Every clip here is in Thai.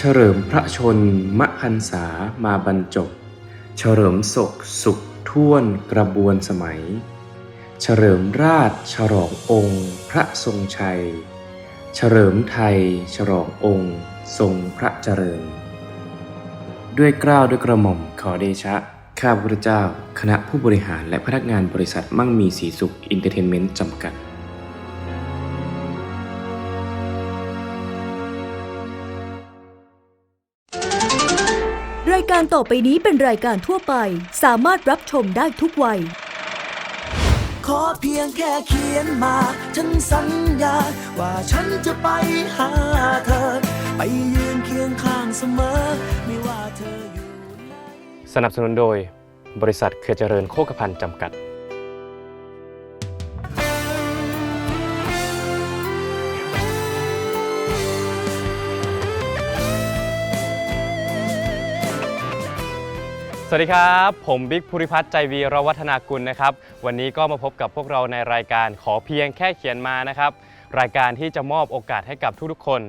เฉลิมพระชนมพรรษามาบรรจบ เฉลิมศกสุขท่วนกระบวนสมัย เฉลิมราชฉลององค์พระทรงชัย เฉลิมไทยฉลององค์ทรงพระเจริญ ด้วยกล้าวด้วยกระหม่อมขอเดชะข้าพระเจ้า คณะผู้บริหารและพนักงานบริษัทมั่งมีสีสุขอินเตอร์เทนเมนต์จำกัด การต่อไปนี้เป็นรายการทั่วไป สามารถรับชมได้ทุกวัย ขอเพียงแค่เขียนมา ฉันสัญญา ว่าฉันจะไปหาเธอ ไปยืนเคียงข้างเสมอ ไม่ว่าเธออยู่ไหนสนับสนุนโดย บริษัทเครือเจริญโคกพันธ์จำกัด สวัสดีครับ ผมบิ๊กภูริพัฒน์ใจวีรวัฒนากุลนะครับ วันนี้ก็มาพบกับพวกเราในรายการขอเพียงแค่เขียนมานะครับ รายการที่จะมอบโอกาสให้กับทุกๆคน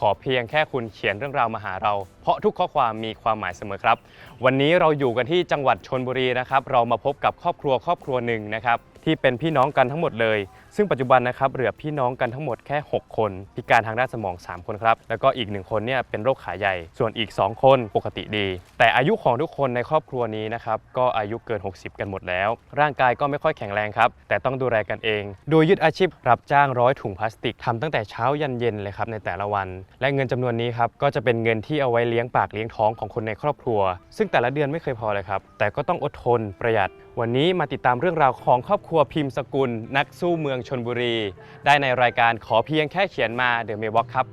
ขอเพียงแค่คุณเขียนเรื่องราวมาหาเรา เพราะทุกข้อความมีความหมายเสมอครับ วันนี้เราอยู่กันที่จังหวัดชนบุรีนะครับ เรามาพบกับครอบครัวครอบครัวหนึ่งนะครับที่เป็นพี่น้องกันทั้งหมดเลย ซึ่งปัจจุบันนะครับเหลือพี่น้องกันทั้งหมดแค่ 6 คน พิการทางด้านสมอง 3 คนครับแล้วก็อีกหนึ่งคนเนี่ยเป็นโรคขาใหญ่ ส่วนอีก 2 คนปกติดี แต่อายุของทุกคนในครอบครัวนี้นะครับก็อายุเกิน 60 กันหมดแล้ว ร่างกายก็ไม่ค่อยแข็งแรงครับ แต่ต้องดูแลกันเอง โดยยึดอาชีพรับจ้างร้อยถุงพลาสติกทำตั้งแต่เช้ายันเย็นเลยครับในแต่ละวัน และเงินจำนวนนี้ครับก็จะเป็นเงินที่เอาไว้เลี้ยงปากเลี้ยงท้องของคนในครอบครัว ซึ่งแต่ละเดือนไม่เคยพอเลยครับแต่ก็ต้องอดทนประหยัด วันนี้มาติดตามเรื่องราวของครอบครัวพิมพ์สกุล นักสู้เมืองชนบุรี ได้ในรายการขอเพียงแค่เขียนมาเดอะเม l บ็อกครับ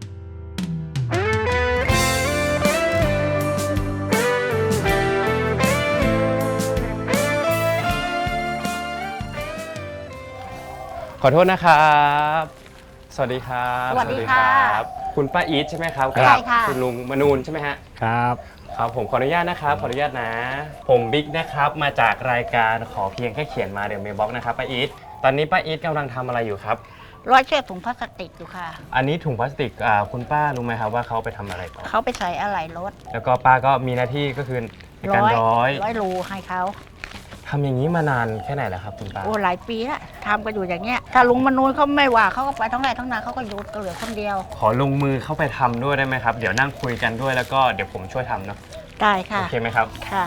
ขอโทษนะครับ สวัสดีครับ สวัสดีค่ะรับคุณป้าอีทใช่ไหมครับใช่ค่ะ คุณลุงมนูนใช่ไหมฮะ ครับ ครับผมขออนุญาตนะครับ ขออนุญาตนะ ผมบิ๊กนะครับ มาจากรายการขอเพียงแค่เขียนมาเดี๋ยวเมลบ็อกนะครับป้าอีท ตอนนี้ป้าอีทกำลังทำอะไรอยู่ครับ ร้อยเชือกถุงพลาสติกอยู่ค่ะ อันนี้ถุงพลาสติกอ่าคุณป้ารู้ไหมครับว่าเขาไปทำอะไรต่อเขาไปใส่อะไหล่รถแล้วก็ป้าก็มีหน้าที่ก็คือในการร้อยร้อยรูให้เขาทำอย่างนี้มานานแค่ไหนแล้วครับคุณป้าโอ้หลายปีแล้วทำกันอยู่อย่างเงี้ย ถ้าลุงมนูนเขาไม่ว่าเขาก็ไปทั้งไร่ทั้งนาเขาก็หยุดก็เหลือคนเดียวขอลงมือเข้าไปทำด้วยได้ไหมครับ เดี๋ยวนั่งคุยกันด้วยแล้วก็เดี๋ยวผมช่วยทำเนาะได้ค่ะโอเคไหมครับ ค่ะ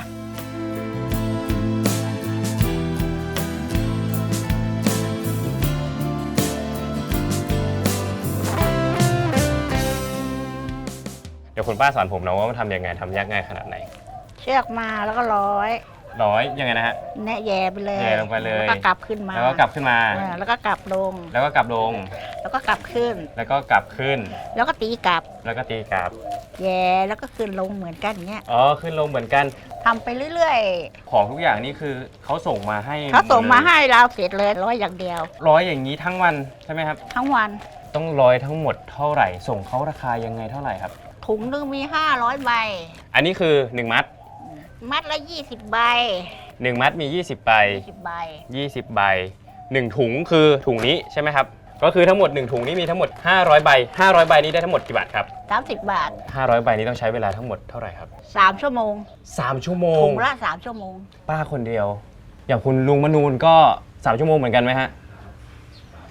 ยวคุณป้าสอนผมนะว่ามันทำยังไงทำยากง่ายขนาดไหนเชือกมาแล้วก็ร้อย ร้อยยังไงนะฮะ แนะแย่ไปเลยแย่ลงไปเลย แล้วก็กลับขึ้นมาแล้วก็กลับขึ้นมา อ่าแล้วก็กลับลง แล้วก็กลับลง แล้วก็กลับขึ้น แล้วก็กลับขึ้น แล้วก็ตีกลับ แล้วก็ตีกลับ แย่แล้วก็ขึ้นลงเหมือนกันเงี้ยอ๋อขึ้นลงเหมือนกัน ทำไปเรื่อยของทุกอย่างนี่คือเขาส่งมาให้ๆเขาส่งมาดลยให้เราเสร็จเลยร้อยอย่างเดียว ร้อยอย่างนี้ทั้งวันใช่ไหมครับ ทั้งวันต้องร้อยทั้งหมดเท่าไหร่ ส่งเขาราคายังไงเท่าไหร่ครับ ถุงหนึงมี 500 ใบ อันนี้คือ 1 มัด มัดละ 20 ใบ 1 มัดมี 20ใบ20ใบ 20 ใบ 1 ถุงคือถุงนี้ใช่ไหมครับ ก็คือทั้งหมด 1 ถุงนี้มีทั้งหมด 500 ใบ 500 ใบนี้ได้ทั้งหมดกี่บาทครับ 30 บาท 500 ใบนี้ต้องใช้เวลาทั้งหมดเท่าไหร่ครับ 3 ชั่วโมง 3 ชั่วโมง ถุงละ 3 ชั่วโมง ป้าคนเดียว อย่างคุณลุงมนูนก็ 3 ชั่วโมงเหมือนกันไหมฮะ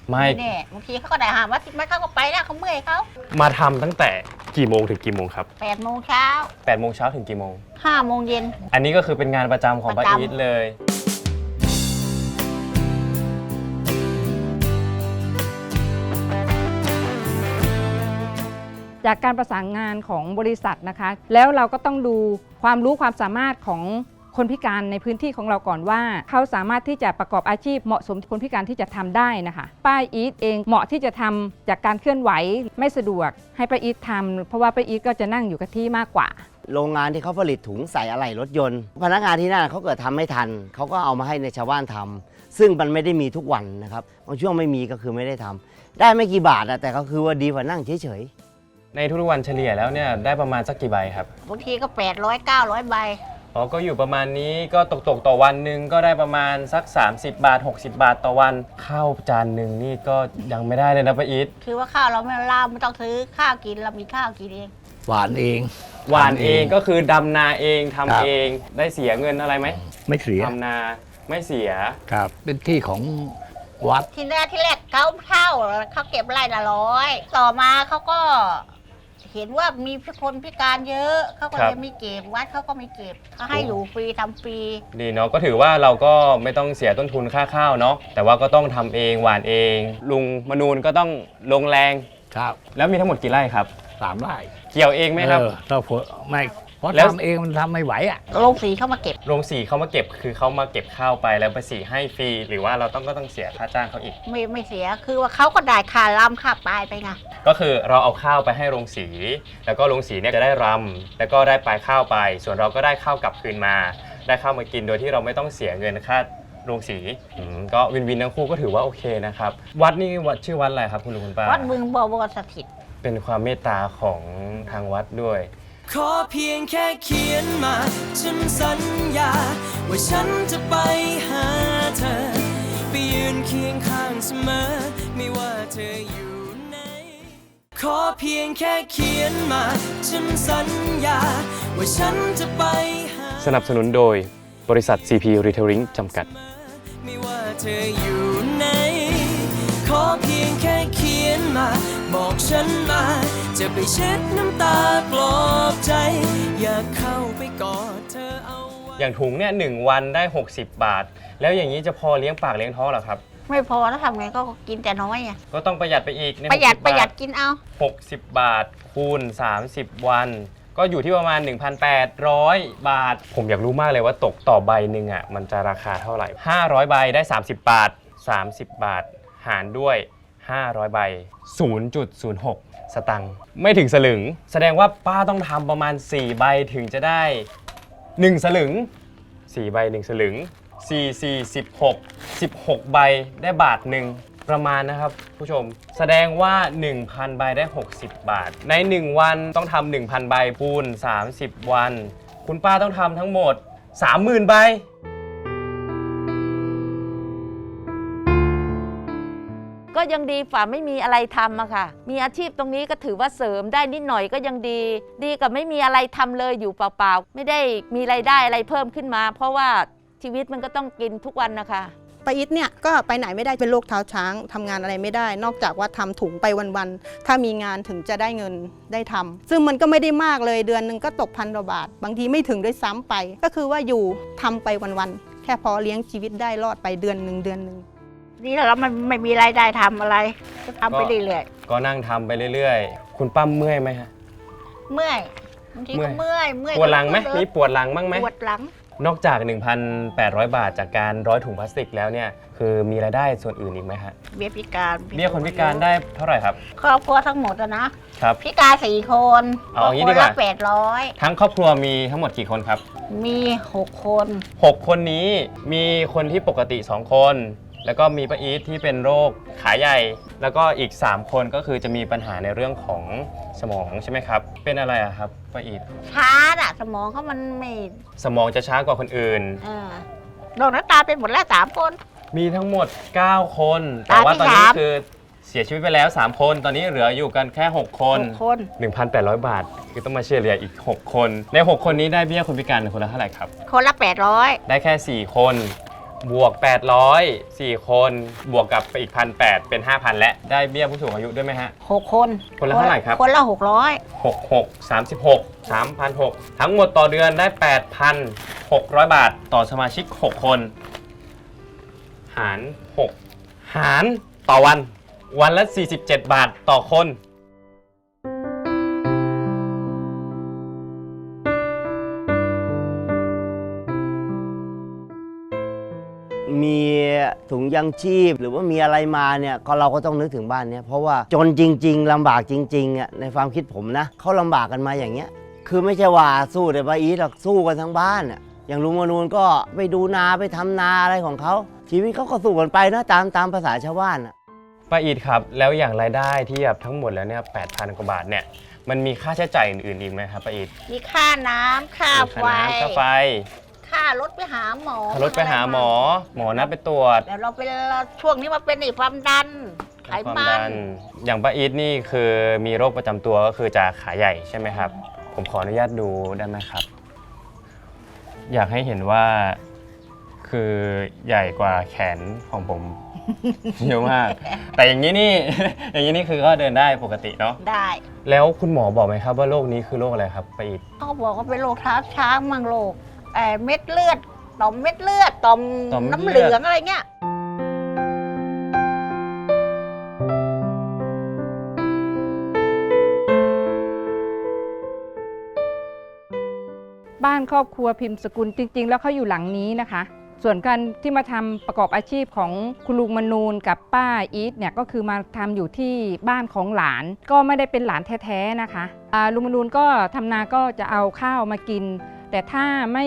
ไม่ นี่บางทีเขาก็ได้หาว่าสิบไม่เขาก็ไปแล้วเขาเมื่อยเขามาทำตั้งแต่ กี่โมงถึงกี่โมงครับ8โมงเช้า8โมงเช้าถึงกี่โมง5โมงเย็น อันนี้ก็คือเป็นงานประจำของป้าประจำ อีทเลย จากการประสานงานของบริษัทนะคะ แล้วเราก็ต้องดูความรู้ความสามารถของ คนพิการในพื้นที่ของเราก่อนว่า เขาสามารถที่จะประกอบอาชีพเหมาะสมคนพิการที่จะทำได้นะคะ ป้าอีทเองเหมาะที่จะทำจากการเคลื่อนไหวไม่สะดวก ให้ป้าอีททำเพราะว่าป้าอีทก็จะนั่งอยู่กับที่มากกว่าโรงงานที่เขาผลิตถุงใส่อะไหล่รถยนต์ พนักงานที่นั่นเขาเกิดทำไม่ทัน เขาก็เอามาให้ในชาวบ้านทำซึ่งมันไม่ได้มีทุกวันนะครับบางช่วงไม่มีก็คือไม่ได้ทำได้ไม่กี่บาทอะแต่ก็คือว่าดีกว่านั่งเฉยๆในทุกๆวันเฉลี่ยแล้วเนี่ยได้ประมาณสักกี่ใบครับบางทีก็ 800 900 ใบ อ๋อก็อยู่ประมาณนี้ก็ตกตกๆต่อวันหนึ่งก็ได้ประมาณสัก 30 บาท 60 บาทต่อวันข้าวจานหนึ่งนี่ก็ยังไม่ได้เลยนะป้าอีทคือว่าข้าวเราไม่ล่าไม่ต้องซื้อข้าวกินเรามีข้าวกินเอง หวานเอง หวานเองก็คือดำนาเองทำครับ เองได้เสียเงินอะไรไหมไม่เสียทำนาไม่เสีย ครับ เป็นที่ของวัด ทีแรกที่แรกเขาเท่าเขาเก็บไร่ละร้อย ต่อมาเขาก็ เห็นว่ามีคนพิการเยอะเขาก็ครัเลบยไม่เก็บวัดเขาก็ไม่เก็บเขาให้อยู่ฟรีทำฟรี ดีเนาะก็ถือว่าเราก็ไม่ต้องเสียต้นทุนค่าข้าวเนาะแต่ว่าก็ต้องทำเองหวานเอง ลุงมนูนก็ต้องลงแรง ครับแล้วมีทั้งหมดกี่ไร่ครับ สามไร่เกี่ยวเองไหมครับ เออถ้าฝนไม่ เพราะแล้ว ทำเองมันทำไม่ไหวอะโรงสีเข้ามาเก็บ โรงสีเขามาเก็บคือเขามาเก็บข้าวไปแล้วไปสีให้ฟรีหรือว่าเราต้องก็ต้องเสียค่าจ้างเขาอีก ไม่ไม่เสียคือว่าเขาก็ได้ค่าลำค่าปลายไปไงก็คือเราเอาข้าวไปให้โรงสี แล้วก็โรงสีเนี่ยจะได้รำแล้วก็ได้ปลายข้าวไป ส่วนเราก็ได้ข้าวกลับคืนมา ได้ข้าวมากินโดยที่เราไม่ต้องเสียเงินค่าโรงสีอืมก็วินวินทั้งคู่ก็ถือว่าโอเคนะครับ วัดนี่วัดชื่อวัดอะไรครับคุณลุงคุณป้า วัดบึงบวรสถิต เป็นความเมตตาของทางวัดด้วย ขอเพียงแค่เขียนมา ฉันสัญญา ว่าฉันจะไปหาเธอ ไปยืนเคียงข้างเสมอ ไม่ว่าเธออยู่ไหนขอเพียงแค่เขียนมา ฉันสัญญา ว่าฉันจะไปหาสนับสนุนโดยบริษัท CP Retailing จำกัด ไม่ว่าเธออยู่ไหนขอเพียง บอกฉันมา จะไปเช็ดน้ำตาปลอบใจ อยากเข้าไปกอดเธอเอาไว้ อย่างถุงเนี่ยหนึ่งวันได้ 60 บาท แล้วอย่างนี้จะพอเลี้ยงปากเลี้ยงท้องเหรอครับ ไม่พอแล้วทำไงก็กินแต่น้อยไงก็ต้องประหยัดไปอีกในประหยัด60ประหยัดบาทกินเอา 60 บาท คูณ 30 วัน ก็อยู่ที่ประมาณ 1,800 บาท ผมอยากรู้มากเลยว่าตกต่อใบหนึ่งอะมันจะราคาเท่าไหร่ 500 ใบได้ 30 บาท 30 บาท หารด้วย 500 ใบ 0.06 สตังค์ไม่ถึงสลึง แสดงว่าป้าต้องทำประมาณ 4 ใบถึงจะได้ 1 สลึง 4 ใบ 1 สลึง 4 4 16 16 ใบได้บาทหนึ่งประมาณนะครับผู้ชม แสดงว่า 1,000 ใบได้ 60 บาท ใน 1 วันต้องทำ1,000 ใบคูณ 30 วัน คุณป้าต้องทำทั้งหมด 30,000 ใบ ก็ยังดีฝ่าไม่มีอะไรทำอะค่ะ มีอาชีพตรงนี้ก็ถือว่าเสริมได้นิดหน่อยก็ยังดี ดีกับไม่มีอะไรทำเลยอยู่เปล่าๆ ไม่ได้มีไรายได้อะไรเพิ่มขึ้นมา เพราะว่าชีวิตมันก็ต้องกินทุกวันนะคะ ปาอิทเนี่ยก็ไปไหนไม่ได้เป็นโรคเท้าช้างทำงานอะไรไม่ได้ นอกจากว่าทำถุงไปวันๆถ้ามีงานถึงจะได้เงินได้ทำซึ่งมันก็ไม่ได้มากเลยเดือนหนึ่งก็ตกพันกว่าบาท บางทีไม่ถึงด้วยซ้ำไป ก็คือว่าอยู่ทำไปวันๆแค่พอเลี้ยงชีวิตได้รอดไปเดือนหนึ่งเดือนหนึ่ง นี่เราไม่ไม่มีรายได้ทำอะไร ก็ทำไปก็เรื่อยก็นั่งทำไปเรื่อยๆ คุณป้าเมื่อยไหมฮะ ๆเมื่อยบางทีเมื่ก็อยเมื่อยเมื่อยปวดหลังไหมก็มีปวดหลังบ้างไหม ปวดหลัง นอกจาก 1,800 บาทจากการร้อยถุงพลาสติกแล้วเนี่ย คือมีรายได้ส่วนอื่นอีกไหมฮะ เบี้ยพิการเบี้ยคนพิการได้เท่าไหร่ครับ ครอบครัวทั้งหมดอะนะครับ พิการสี่คนเอาอย่างนี้ดีกว่าคนละแปดร้อยทั้งครอบครัวมีทั้งหมดกี่คนครับ มีหกคน 6 คนนี้มีคนที่ปกติ 2 คน แล้วก็มีป้าอีทที่เป็นโรคขาใหญ่ แล้วก็อีก 3 คนก็คือจะมีปัญหาในเรื่องของสมองใช่ไหมครับ เป็นอะไรอะครับป้าอีทช้าอะสมองเขามันไม่สมองจะช้ากว่าคนอื่น เออโดนน้ำตาเป็นหมดแล้วสามคน มีทั้งหมด 9 คน แต่ว่าตอนนี้ตาที่สาม คือเสียชีวิตไปแล้ว 3 คน ตอนนี้เหลืออยู่กันแค่ 6 คน หกคน1,800 บาท คือต้องมาเฉลี่ยอีก 6 คน ใน 6 คนนี้ได้เบี้ยคนพิการคนละเท่าไหร่ครับ คนละแปดร้อยได้แค่ 4 คน บวก 800 4 คนบวกกับไปอีก1,800เป็น 5,000 และ ได้เบี้ยผู้สูงอายุด้วยไหมฮะ หกคนคนละเท่าไหร่ครับ คนละหกร้อย6 6 36 3,600ทั้งหมดต่อเดือนได้ 8,600 บาทต่อสมาชิก 6 คน หาร 6 หารต่อวัน วันละ 47 บาทต่อคน มีถุงยังชีพ หรือว่ามีอะไรมาเนี่ยก็เราก็ต้องนึกถึงบ้านเนี่ยเพราะว่าจนจริง ๆลำบากจริงๆอะในความคิดผมนะเขาลำบากกันมาอย่างเงี้ย คือไม่ใช่ว่าสู้แต่ป้าอีทหรอกสู้กันทั้งบ้านอะอย่างลุงมนูนก็ไปดูนาไปทำนาอะไรของเขาชีวิตเขาก็สู้กันไปนะตามตามภาษาชาวบ้านอะ ป้าอีทครับ แล้วอย่างรายได้ที่แบบทั้งหมดแล้วเนี่ย8,000กว่าบาทเนี่ยมันมีค่าใช้จ่ายอื่นๆอีกไหมครับป้าอีทมีค่าน้ำค่ามีไฟ ค่าน้ำค่าไฟ ค่ารถไปหาหมอค่ารถไปหาหมอ หมอนัดไปตรวจแล้วเราเป็นช่วงนี้มาเป็นไอ้ความดันไขความมัดันอย่างป้าอีทนี่คือมีโรคประจำตัวก็คือจะขาใหญ่ใช่ไหมครับ ผมขออนุญาตดูได้ไหมครับ อยากให้เห็นว่าคือใหญ่กว่าแขนของผม เยอะมาก แต่อย่างนี้นี่ อย่างนี้นี่คือก็เดินได้ปกติเนาะได้แล้วคุณหมอบอกไหมครับว่าโรคนี้คือโรคอะไรครับป้าอีท เขาก็บอกว่าเป็นโรคเท้าช้างมั่งโรค เอ่อเม็ดเลือดต่อมเม็ดเลือดต่อมต่อมเม็ดน้ำเลือดเหลืองอะไรเงี้ยบ้านครอบครัวพิมพ์สกุลจริง ๆ แล้วเขาอยู่หลังนี้นะคะ ส่วนการที่มาทำประกอบอาชีพของคุณลุงมนูนกับป้าอีทเนี่ยก็คือมาทำอยู่ที่บ้านของหลาน ก็ไม่ได้เป็นหลานแท้ๆนะคะอ่าลุงมนูนก็ทำนาก็จะเอาข้าวมากิน แต่ถ้าไม่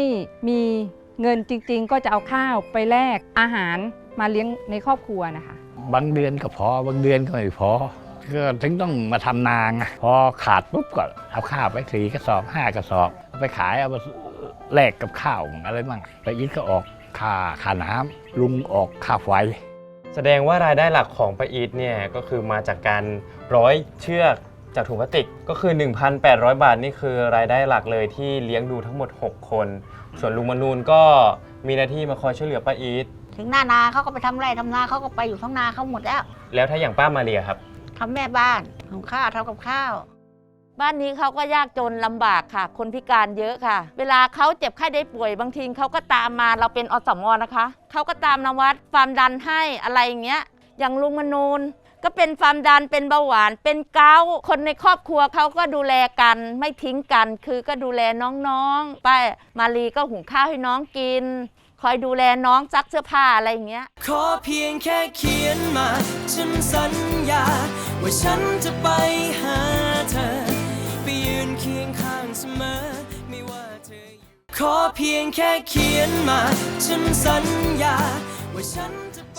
มีเงินจริง ๆ ก็จะเอาข้าวไปแลกอาหารมาเลี้ยงในครอบครัวนะคะ บางเดือนก็พอบางเดือนก็ไม่พอก็ถึงต้องมาทำนางพอขาดปุ๊บก็เอาข้าวไปสี่กระสอบห้ากระสอบเอาไปขายเอามาแลกกับข้าวอะไรมั่งแล้วอีทก็ออกค่าค่าน้ำลุงออกค่าไฟแสดงว่ารายได้หลักของป้าอีทเนี่ยก็คือมาจากการร้อยเชือก จากถุงพลาสติกก็คือ 1,800 บาทนี่คือรายได้หลักเลยที่เลี้ยงดูทั้งหมด 6 คน ส่วนลุงมนูนก็มีหน้าที่มาคอยช่วยเหลือป้าอีทถึงหน้านาเขาก็ไปทำไร่ทำนาเขาก็ไปอยู่ท้องนาเขาหมดแล้วแล้วถ้าอย่างป้ามาเรียครับ ทำแม่บ้านของข้าวทำกับข้าว บ้านนี้เขาก็ยากจนลำบากค่ะ คนพิการเยอะค่ะ เวลาเขาเจ็บไข้ได้ป่วยบางทีเขาก็ตามมาเราเป็นอสมนะคะ เขาก็ตามนวัดความดันให้อะไรอย่างเงี้ย อย่างลุงมนูน ก็เป็นความดันเป็นเบาหวาน เป็นเกาต์คนในครอบครัวเขาก็ดูแลกัน ไม่ทิ้งกัน คือก็ดูแลน้องๆป้ามาลีก็หุงข้าวให้น้องกิน คอยดูแลน้องซักเสื้อผ้าอะไรอย่างเงี้ย ขอเพียงแค่เขียนมา ฉันสัญญา ว่าฉันจะไปหาเธอ ไปยืนเคียงข้างเสมอ ไม่ว่าเธออยู่ขอเพียงแค่เขียนมา ฉันสัญญา ว่าฉัน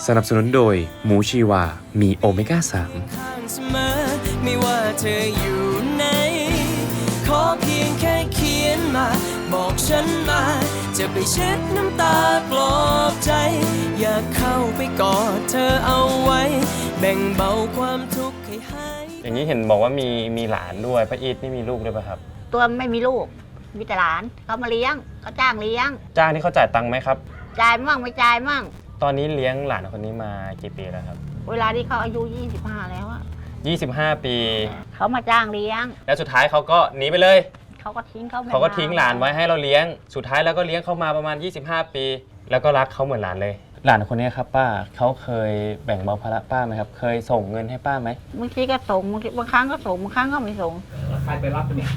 สนับสนุนโดย หมูชีวา มีโอเมก้า3ข้างเสมอไม่ว่าเธออยู่ไหนขอเพียงแค่เขียนมา บอกฉันมา จะไปเช็ดน้ำตาปลอบใจ อยากเข้าไปกอดเธอเอาไว้ แบ่งเบาความทุกข์ให้หาย อย่างนี้เห็นบอกว่ามีมีหลานด้วยป้าอีทนี่มีลูกด้วยป่ะครับ ตัวไม่มีลูก มีแต่หลานเขามาเลี้ยงเขาจ้างเลี้ยง จ้างที่เขาจ่ายตังค์ไหมครับ จ่ายมั่งไม่จ่ายมั่ง ตอนนี้เลี้ยงหลานคนนี้มากี่ปีแล้วครัเวลาที่เขาอายุ 25 แล้วอะบ 25 ปี เขามาจ้างเลี้ยง แล้วสุดท้ายเขาก็หนีไปเลย เขาก็ทิ้งเขาไม่เขาก็มทิ้งหลานไว้ให้เราเลี้ยง สุดท้ายแล้วก็เลี้ยงเขามาประมาณ 25 ปี แล้วก็รักเขาเหมือนหลานเลย หลานคนนี้ครับป้าเขาเคยแบ่งเบาภาระป้าไหมครับ เคยส่งเงินให้ป้าไหมบางทีก็ส่งบางทีบางครั้งก็ส่งบางครั้งก็ไม่ส่ง ใครไปรับเนี่ย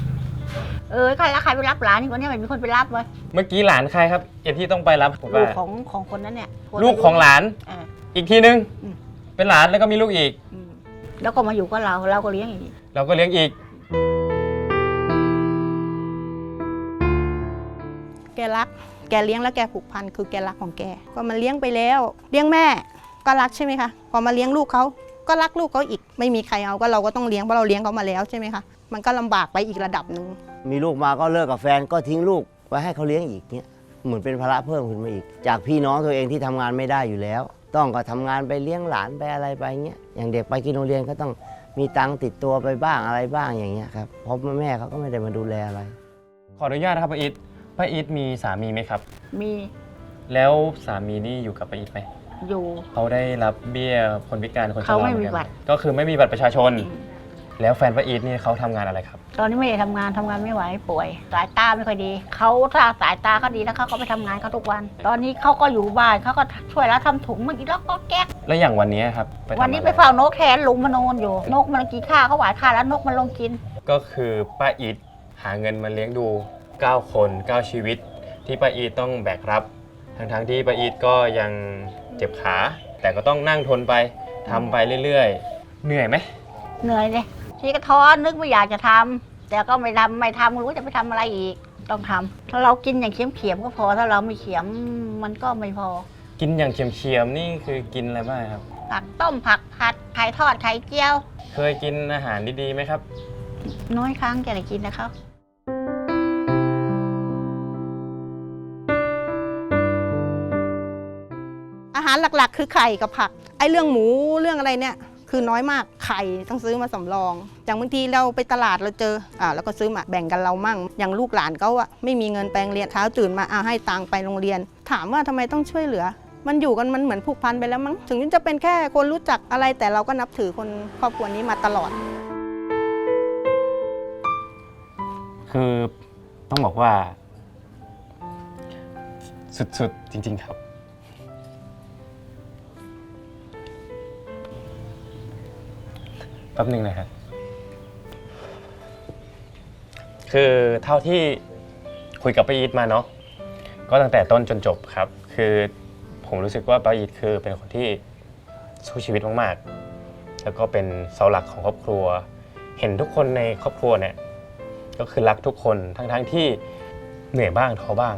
เออใครแล้วใครไปรับหลานนี่คนนี้ไม่มีคนไปรับเว้ยเมื่อกี้หลานใครครับเอ็นที่ต้องไปรับผมลูว่ากของของคนนั้นเนี่ยคนลูกของหลานเอออีกทีนึง อืม เป็นหลานแล้วก็มีลูกอีก อืมแล้วก็มาอยู่กับเราเราก็เลี้ยงอีกเราก็เลี้ยงอีก แกรัก แกเลี้ยงแล้วแกผูกพันคือแกรักของแก ก็มันเลี้ยงไปแล้ว เลี้ยงแม่ก็รักใช่ไหมคะ พอมาเลี้ยงลูกเขาก็รักลูกเขาอีก ไม่มีใครเอาก็เราก็ต้องเลี้ยงเพราะเราเลี้ยงเขามาแล้วใช่ไหมคะ มันก็ลำบากไปอีกระดับหนึ่งมีลูกมาก็เลิกกับแฟนก็ทิ้งลูกไว้ให้เขาเลี้ยงอีกเนี่ยเหมือนเป็นภาระเพิ่มขึ้นมาอีก จากพี่น้องตัวเองที่ทำงานไม่ได้อยู่แล้ว ต้องก็ทำงานไปเลี้ยงหลานไปอะไรไปเงี้ยอย่างเด็กไปกินโรงเรียนก็ต้องมีตังค์ติดตัวไปบ้างอะไรบ้างอย่างเงี้ยครับเพราะแม่เขาก็ไม่ได้มาดูแลอะไร ขออนุญาตนะครับป้าอีทป้าอีทมีสามีไหมครับ มีแล้วสามีนี่อยู่กับป้าอีทไหมอยู่ เขาได้รับเบี้ยคนพิการคนชราเขาไม่หอนมีกันบัตร ก็คือไม่มีบัตรประชาชน แล้วแฟนป้าอีทนี่เขาทำงานอะไรครับ ตอนนี้ไม่ได้ทำงานทำงานไม่ไหวป่วย สายตาไม่ค่อยดี เขาถ้าสายตาเขาดีแล้วเขาก็ไปทำงานเขาทุกวัน ตอนนี้เขาก็อยู่บ้านเขาก็ช่วยแล้วทำถุงเมื่อกี้แล้วก็แก๊กแล้วอย่างวันนี้ครับไปทำวันนี้อะไปรเฝ้านกแทนลุงมานอนอยู่ นกมันกินข้าวเขาหวานข้าวแล้วนกมันลงกิน ก็คือป้าอีทหาเงินมาเลี้ยงดู 9 คน 9 ชีวิต ที่ป้าอีทต้องแบกรับ ทั้งๆที่ป้าอีทก็ยังเจ็บขา แต่ก็ต้องนั่งทนไปทำไปเรื่อยๆ เหนื่อยไหมเหนื่อยเลย ทีก็ท้อนึกไม่อยากจะทำแต่ก็ไม่ทำไม่ทำไม่รู้จะไปทำอะไรอีกต้องทำถ้าเรากินอย่างเขียมเขียมๆก็พอถ้าเราไม่เขียมมันก็ไม่พอ กินอย่างเคียมๆนี่คือกินอะไรบ้างครับ ผักต้มผักผัดไข่ทอดไข่เจียว เคยกินอาหารดีๆไหมครับ น้อยครั้งจะได้กินนะครับอาหารหลักๆ คือไข่กับผัก ไอ้เรื่องหมูเรื่องอะไรเนี่ย คือน้อยมากไข่ต้องซื้อมาสำรอง อย่างบางทีเราไปตลาดเราเจออ่าแล้วก็ซื้อมาแบ่งกันเรามั่ง อย่างลูกหลานเขาอะไม่มีเงินแปลงเรียนเช้าตื่นมาเอาให้ตังไปโรงเรียน ถามว่าทำไมต้องช่วยเหลือ มันอยู่กันมันเหมือนผูกพันไปแล้วมั้งถึงจะเป็นแค่คนรู้จักอะไรแต่เราก็นับถือคนครอบครัวนี้มาตลอด คือต้องบอกว่า สุดๆจริง ๆครับ แป๊บหนึ่งนะครับ คือเท่าที่คุยกับป้าอีทมาเนาะก็ตั้งแต่ต้นจนจบครับ คือผมรู้สึกว่าป้าอีทคือเป็นคนที่สู้ชีวิตมากๆ แล้วก็เป็นเสาหลักของครอบครัว เห็นทุกคนในครอบครัวเนี่ยก็คือรักทุกคนทั้งๆที่เหนื่อยบ้างท้อบ้าง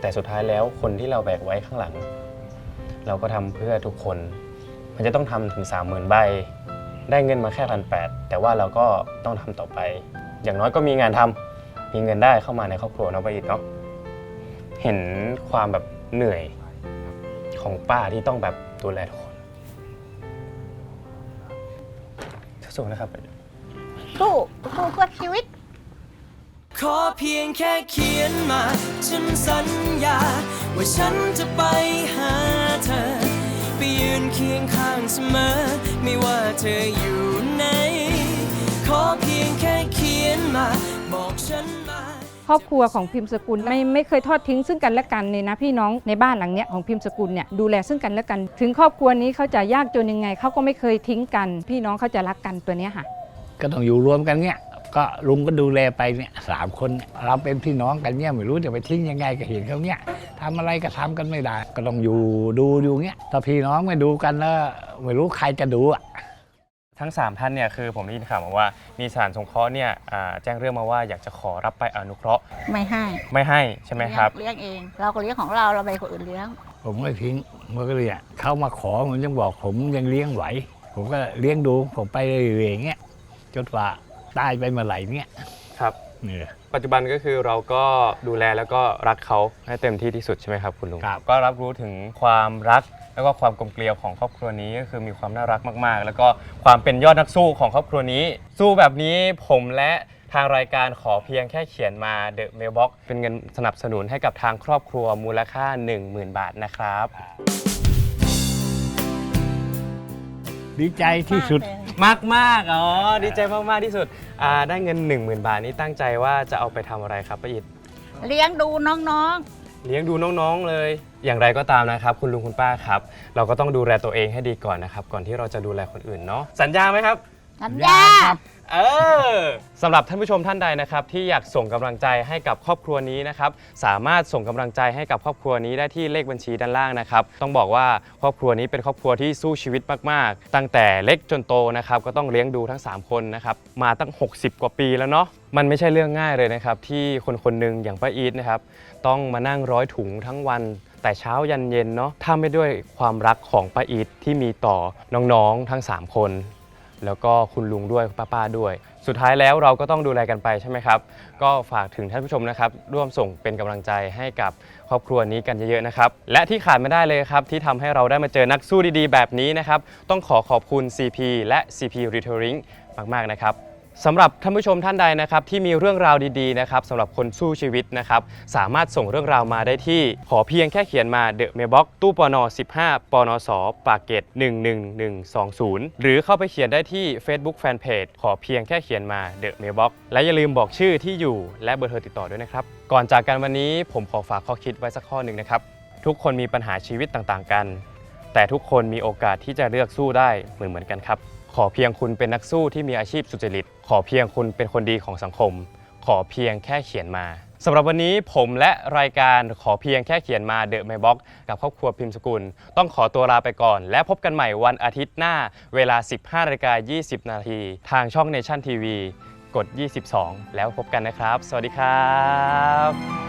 แต่สุดท้ายแล้วคนที่เราแบกไว้ข้างหลัง เราก็ทำเพื่อทุกคน มันจะต้องทำถึง30,000ใบ ได้เงินมาแค่พันแแต่ว่าเราก็ต้องทำต่อไป อย่างน้อยก็มีงานทำมีเงินได้เข้ามาในครอบครัวเนาะไปอีกเนาะเห็นความแบบเหนื่อยของป้าที่ต้องแบบดูแลทุกคนสู้ๆนะครับ สู้สู้เพื่อชีวิต ขอเพียงแค่เขียนมา ฉันสัญญา ว่าฉันจะไปหาเธอ ไปยืนเคียงข้างเสมอ ไม่ว่าเธออยู่ไหนขอเพียงแค่เขียนมา บอกฉันมา ครอบครัวของพิมพ์สกุลไม่ไม่เคยทอดทิ้งซึ่งกันและกันเลยนะพี่น้องในบ้านหลังเนี้ยของพิมพ์สกุลเนี่ยดูแลซึ่งกันและกัน ถึงครอบครัวนี้เขาจะยากจนยังไงเขาก็ไม่เคยทิ้งกัน พี่น้องเขาจะรักกันตัวเนี้ยค่ะ ก็ต้องอยู่รวมกันเนี่ย ก็ลุงก็ดูแลไปเนี่ยสามคนเนี่ยเราเป็นพี่น้องกันเนี่ยไม่รู้จะไปทิ้งยังไงก็เห็นเขาเนี่ยทำอะไรก็ทำกันไม่ได้ ก็ต้องอยู่ดูอยู่เงี้ยถ้าพี่น้องไม่ดูกันแล้วไม่รู้ใครจะดูอะทั้ง 3 ท่านเนี่ยคือผมได้ยินข่าวมาว่ามีสถานสงเคราะห์เนี่ยอ่าแจ้งเรื่องมาว่าอยากจะขอรับไปอนุเคราะห์ ไม่ให้ไม่ให้ใช่ไหมครับเลี้ยงเอง เราก็เลี้ยงของเราเราไปให้คนอื่นเลี้ยง ผมไม่ทิ้งมันก็เลยอะเขามาขอผมยังบอกผมยังเลี้ยงไหว ผมก็เลี้ยงดูผมไปเรื่อยๆอย่างเงี้ยจนกว่า ตายไปเมื่อไหร่เนี่ยครับ เนี่ยปัจจุบันก็คือเราก็ดูแลแล้วก็รักเขาให้เต็มที่ที่สุดใช่ไหมครับคุณลุง ครับ ก็รับรู้ถึงความรักแล้วก็ความกลมเกลียวของครอบครัวนี้ก็คือมีความน่ารักมากๆ แล้วก็ความเป็นยอดนักสู้ของครอบครัวนี้ สู้แบบนี้ผมและทางรายการขอเพียงแค่เขียนมา The Mailbox เป็นเงินสนับสนุนให้กับทางครอบครัวมูลค่า 10,000 บาทนะครับ ดีใจที่สุด มากมากๆอ๋อดีใจมากๆที่สุดอ่าได้เงิน 10,000 บาทนี้ตั้งใจว่าจะเอาไปทำอะไรครับป้าอิดเลี้ยงดูน้องเลี้ยงดูน้องๆเลย อย่างไรก็ตามนะครับ คุณลุงคุณป้าครับ เราก็ต้องดูแลตัวเองให้ดีก่อนนะครับ ก่อนที่เราจะดูแลคนอื่นเนาะสัญญาไหมครับๆสัญญา เออ สำหรับท่านผู้ชมท่านใดนะครับที่อยากส่งกำลังใจให้กับครอบครัวนี้นะครับสามารถส่งกำลังใจให้กับครอบครัวนี้ได้ที่เลขบัญชีด้านล่างนะครับต้องบอกว่าครอบครัวนี้เป็นครอบครัวที่สู้ชีวิตมากๆ ตั้งแต่เล็กจนโตนะครับก็ต้องเลี้ยงดูทั้ง 3 คนนะครับมาตั้ง 60 กว่าปีแล้วเนาะมันไม่ใช่เรื่องง่ายเลยนะครับที่คนคนหนึ่งอย่างป้าอีทนะครับต้องมานั่งร้อยถุงทั้งวัน แต่เช้ายันเย็นเนาะถ้าไม่ด้วยความรักของป้าอีทที่มีต่อน้องๆทั้งสามคน แล้วก็คุณลุงด้วยป้าๆด้วย สุดท้ายแล้วเราก็ต้องดูแลกันไปใช่ไหมครับ ก็ฝากถึงท่านผู้ชมนะครับ ร่วมส่งเป็นกำลังใจให้กับครอบครัวนี้กันเยอะๆนะครับ และที่ขาดไม่ได้เลยครับ ที่ทำให้เราได้มาเจอนักสู้ดีๆ แบบนี้นะครับ ต้องขอขอบคุณ CP และ CP Retailing มากๆนะครับ สำหรับท่านผู้ชมท่านใดนะครับที่มีเรื่องราวดีๆนะครับสำหรับคนสู้ชีวิตนะครับสามารถส่งเรื่องราวมาได้ที่ ขอเพียงแค่เขียนมา The Mailbox ตู้ปน15ปนสปากเกต11120 หรือเข้าไปเขียนได้ที่ Facebook Fanpage ขอเพียงแค่เขียนมา The Mailbox และอย่าลืมบอกชื่อที่อยู่และเบอร์โทรติดต่อด้วยนะครับ ก่อนจากกันวันนี้ผมขอฝากข้อคิดไว้สักข้อหนึ่งนะครับทุกคนมีปัญหาชีวิตต่างๆกัน แต่ทุกคนมีโอกาสที่จะเลือกสู้ได้เหมือนเหมือนๆกันครับ ขอเพียงคุณเป็นนักสู้ที่มีอาชีพสุจริต ขอเพียงคุณเป็นคนดีของสังคม ขอเพียงแค่เขียนมาสำหรับวันนี้ผมและรายการขอเพียงแค่เขียนมาเดอะไมบ็อกกับครอบครัวพิมพ์สกุล ต้องขอตัวลาไปก่อน และพบกันใหม่วันอาทิตย์หน้า เวลา 15นาฬิกา20 นาที ทางช่อง Nation TV กด 22 แล้วพบกันนะครับ สวัสดีครับ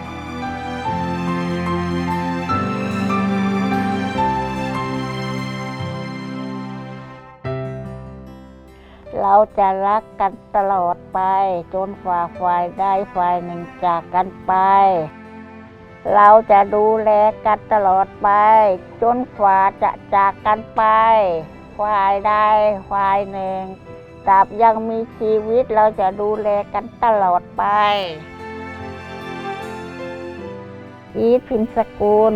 จะรักกันตลอดไป จนฝ่าฝ่ายใดฝ่ายหนึ่งจากกันไป เราจะดูแลกันตลอดไป จนฝ่าจะจากกันไปควายได้ควายหนึ่งตราบยังมีชีวิตเราจะดูแลกันตลอดไป อีทพิมพ์สกุล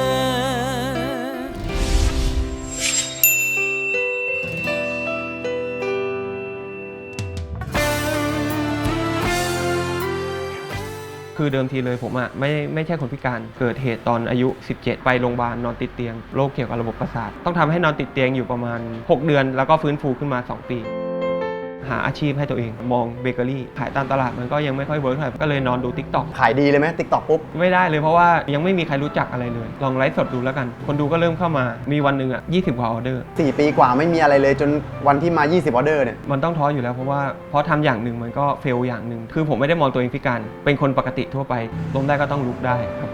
คือเดิมทีเลยผมอะไม่ไม่ใช่คนพิการเกิดเหตุตอนอายุ 17 ไปโรงพยาบาลนอนติดเตียงโรคเกี่ยวกับระบบประสาท ต้องทำให้นอนติดเตียงอยู่ประมาณ 6 เดือน แล้วก็ฟื้นฟูขึ้นมา 2 ปี หาอาชีพให้ตัวเอง มองเบเกอรี่ขายตามตลาดมันก็ยังไม่ค่อยเวิร์กเท่าไหร่ก็เลยนอนดู t ิ k t o k ขายดีเลยไหมติ๊กต็อกปุ๊บ ไม่ได้เลยเพราะว่ายังไม่มีใครรู้จักอะไรเลย ลองไลฟ์สดดูแล้วกัน คนดูก็เริ่มเข้ามามีวันหนึ่งอะ20กว่าออเดอร์ 4 ปีกว่าไม่มีอะไรเลยจนวันที่มา 20 ออเดอร์เนี่ย มันต้องท้ออยู่แล้วเพราะว่าเพราะทำอย่างหนึ่งมันก็เฟลอย่างหนึ่งคือผมไม่ได้มองตัวเองพิการ เป็นคนปกติทั่วไปล้มได้ก็ต้องลุกได้ครับ